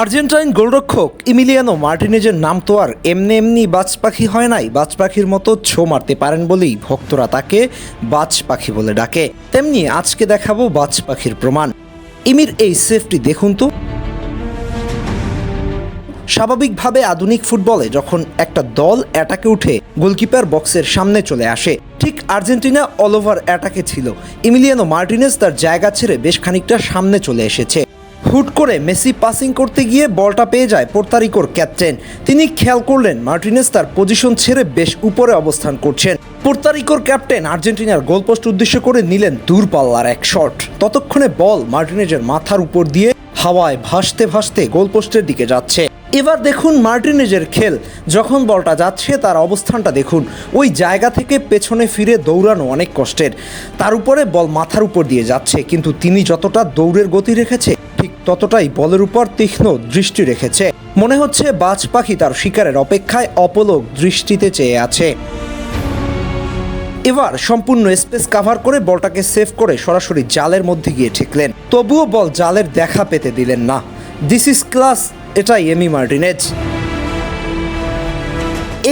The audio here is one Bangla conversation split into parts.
আর্জেন্টাইন গোলরক্ষক ইমিলিয়ানো মার্টিনেজের নাম তো আর এমনি এমনি বাজ পাখি হয় নাই। বাজ পাখির মতো ছো মারতে পারেন বলেই ভক্তরা তাকে বাজ পাখি বলে ডাকে। তেমনি আজকে দেখাবো বাজ পাখির প্রমাণ। ইমির এই সেফটি দেখুন তো। স্বাভাবিকভাবে আধুনিক ফুটবলে যখন একটা দল অ্যাটাকে উঠে, গোলকিপার বক্সের সামনে চলে আসে। ঠিক আর্জেন্টিনা অল ওভার অ্যাটাকে ছিল। ইমিলিয়ানো মার্টিনেজ তার জায়গা ছেড়ে বেশ খানিকটা সামনে চলে এসেছে। হুট করে মেসি পাসিং করতে গিয়ে বলটা পেয়ে যায় পোর্তারিকোর ক্যাপ্টেন। তিনি খেয়াল করলেন মার্টিনেজ তার পজিশন ছেড়ে বেশ উপরে অবস্থান করছেন। পোর্তারিকোর ক্যাপ্টেন আর্জেন্টিনার গোলপোস্ট উদ্দেশ্য করে নিলেন দূরপাল্লার এক শট ততক্ষণে বল মার্টিনেজের মাথার উপর দিয়ে হাওয়ায় ভাসতে ভাসতে গোলপোস্টের দিকে যাচ্ছে। এবার দেখুন মার্টিনেজের খেল। যখন বলটা যাচ্ছে, তার অবস্থানটা দেখুন। ওই জায়গা থেকে পেছনে ফিরে দৌড়ানো অনেক কষ্টের। তার উপরে বল মাথার উপর দিয়ে যাচ্ছে, কিন্তু তিনি যতটা দৌড়ের গতি রেখেছে ঠিক ততটাই বলের উপর তীক্ষ্ণ দৃষ্টি রেখেছে। মনে হচ্ছে বাজ পাখি তার শিকারের অপেক্ষায় অপলক দৃষ্টিতে চেয়ে আছে। এবার সম্পূর্ণ স্পেস কাভার করে বলটাকে সেভ করে সরাসরি জালের মধ্যে গিয়ে ঠেকলেন। তবুও বল জালের দেখা পেতে দিলেন না। দিস ইজ ক্লাস এটাই এমি মার্টিনেজ।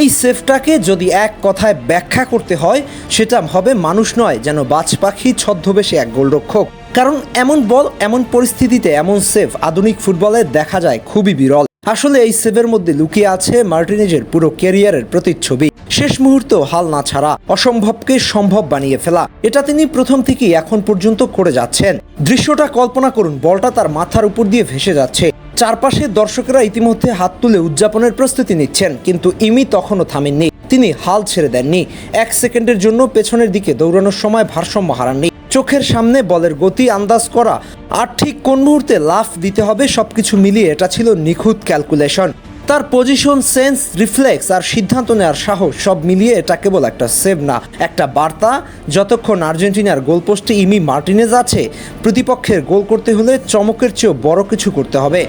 এই সেফটাকে যদি এক কথায় ব্যাখ্যা করতে হয়, সেটা হবে মানুষ নয় যেন বাজ পাখি, ছদ্মবেশে এক গোলরক্ষক। কারণ এমন বল, এমন পরিস্থিতিতে, এমন সেভ আধুনিক ফুটবলে দেখা যায় খুবই বিরল। আসলে এই সেভের মধ্যে লুকিয়ে আছে মার্টিনেজের পুরো ক্যারিয়ারের প্রতিচ্ছবি। শেষ মুহূর্ত হাল না ছাড়া অসম্ভবকে সম্ভব বানিয়ে ফেলা। এটা তিনি প্রথম থেকেই এখন পর্যন্ত করে যাচ্ছেন। দৃশ্যটা কল্পনা করুন, বলটা তার মাথার উপর দিয়ে ভেসে যাচ্ছে। চারপাশে দর্শকেরা ইতিমধ্যে হাত তুলে উদযাপনের প্রস্তুতি নিচ্ছেন, কিন্তু ইমি তখনও থামেননি। তিনি হাল ছেড়ে দেননি। এক সেকেন্ডের জন্য পেছনের দিকে দৌড়ানোর সময় ভারসাম্য হারাননি। চোখের সামনে বলের গতি আন্দাজ করা। আর ঠিক কোন মুহূর্তে লাফ দিতে হবে সবকিছু মিলিয়ে এটা ছিল নিখুঁত ক্যালকুলেশন। তার পজিশন, সেন্স, রিফ্লেক্স আর সিদ্ধান্ত নেওয়ার সাহস সব মিলিয়ে এটা কেবল একটা সেভ না, একটা বার্তা। যতক্ষণ আর্জেন্টিনার গোলপোস্টে ইমি মার্টিনেজ আছে, প্রতিপক্ষের গোল করতে হলে চমকের চেয়েও বড় কিছু করতে হবে।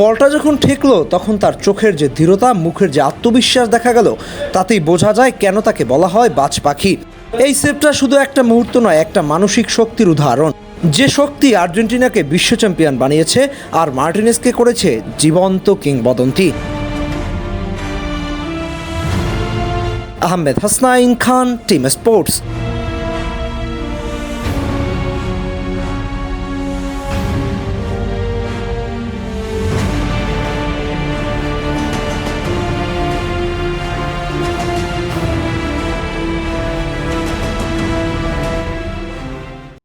বলটা যখন ঠেকলো, তখন তার চোখের যে দৃঢ়তা, মুখের যে আত্মবিশ্বাস দেখা গেল, তাতেই বোঝা যায় কেন তাকে বলা হয় বাজ পাখি। এই সেভটা শুধু একটা মুহূর্ত নয়, একটা মানসিক শক্তির উদাহরণ। যে শক্তি আর্জেন্টিনাকে বিশ্ব চ্যাম্পিয়ন বানিয়েছে আর মার্টিনেসকে করেছে জীবন্ত কিংবদন্তি। Ahmed Hasnain Khan, team sports.